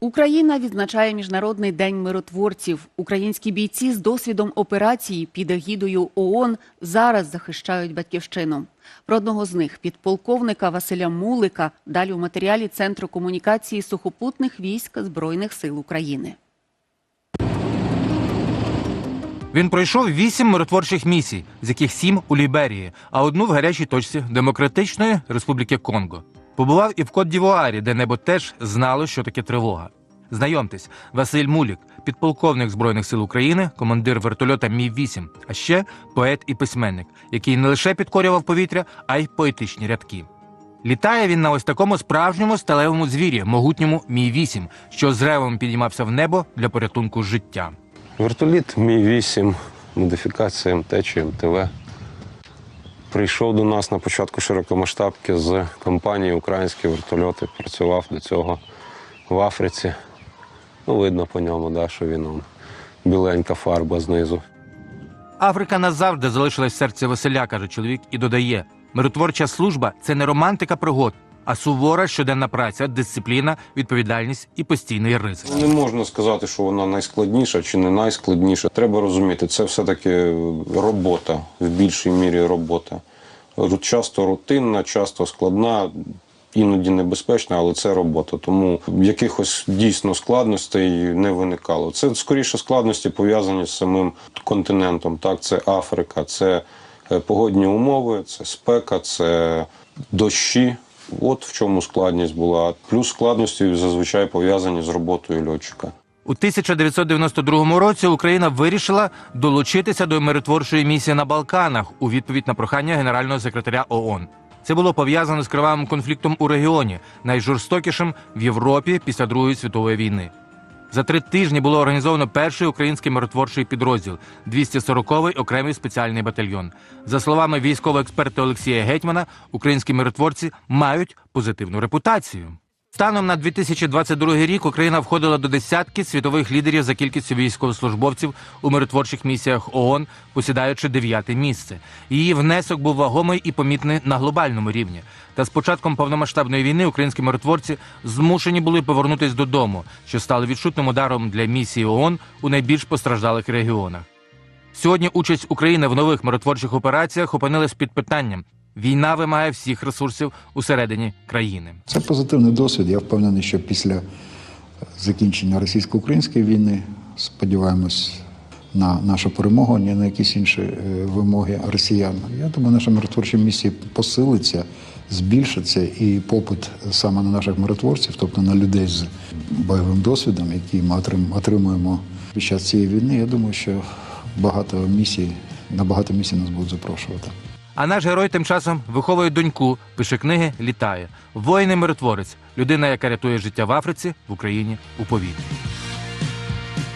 Україна відзначає міжнародний день миротворців. Українські бійці з досвідом операції під егідою ООН зараз захищають батьківщину. Про одного з них, підполковника Василя Мулика, далі у матеріалі Центру комунікації сухопутних військ Збройних сил України. Він пройшов вісім миротворчих місій, з яких сім у Ліберії, а одну в гарячій точці Демократичної Республіки Конго. Побував і в Кот Дівуарі, де небо теж знало, що таке тривога. Знайомтесь, Василь Мулік, підполковник Збройних сил України, командир вертольота Мі 8 а ще поет і письменник, який не лише підкорював повітря, а й поетичні рядки. Літає він на ось такому справжньому сталевому звірі, могутньому Мі 8 що з ревом підіймався в небо для порятунку життя. Вертоліт Мі-8, модифікація МТ чи МТВ. Прийшов до нас на початку широкомасштабки з компанії Українські вертольоти. Працював до цього в Африці. Ну, видно по ньому, да, що він он, біленька фарба знизу. Африка назавжди залишилась в серці Василя, каже чоловік, і додає: миротворча служба це не романтика пригод, а сувора щоденна праця, дисципліна, відповідальність і постійний ризик. Не можна сказати, що вона найскладніша чи не найскладніша. Треба розуміти, це все-таки робота, в більшій мірі робота. Часто рутинна, часто складна, іноді небезпечна, але це робота. Тому якихось дійсно складностей не виникало. Це скоріше складності пов'язані з самим континентом. Так, це Африка, це е, погодні умови, це спека, це дощі. От в чому складність була. Плюс складності зазвичай пов'язані з роботою льотчика. У 1992 році Україна вирішила долучитися до миротворчої місії на Балканах у відповідь на прохання генерального секретаря ООН. Це було пов'язано з кривавим конфліктом у регіоні, найжорстокішим в Європі після Другої світової війни. За три тижні було організовано перший український миротворчий підрозділ 240-й окремий спеціальний батальйон. За словами військового експерта Олексія Гетьмана, українські миротворці мають позитивну репутацію. Станом на 2022 рік Україна входила до десятки світових лідерів за кількістю військовослужбовців у миротворчих місіях ООН, посідаючи дев'яте місце. Її внесок був вагомий і помітний на глобальному рівні. Та з початком повномасштабної війни українські миротворці змушені були повернутись додому, що стало відчутним ударом для місії ООН у найбільш постраждалих регіонах. Сьогодні участь України в нових миротворчих операціях опинилась під питанням. Війна вимагає всіх ресурсів усередині країни. Це позитивний досвід. Я впевнений, що після закінчення російсько-української війни сподіваємось на нашу перемогу, ні на якісь інші е, вимоги росіян. Я думаю, наша миротворча місія посилиться, збільшиться і попит саме на наших миротворців, тобто на людей з бойовим досвідом, які ми отримуємо під час цієї війни. Я думаю, що багато місій, на багато місій нас будуть запрошувати. А наш герой тим часом виховує доньку, пише книги, літає. Воїн і миротворець, людина, яка рятує життя в Африці, в Україні, у повітрі.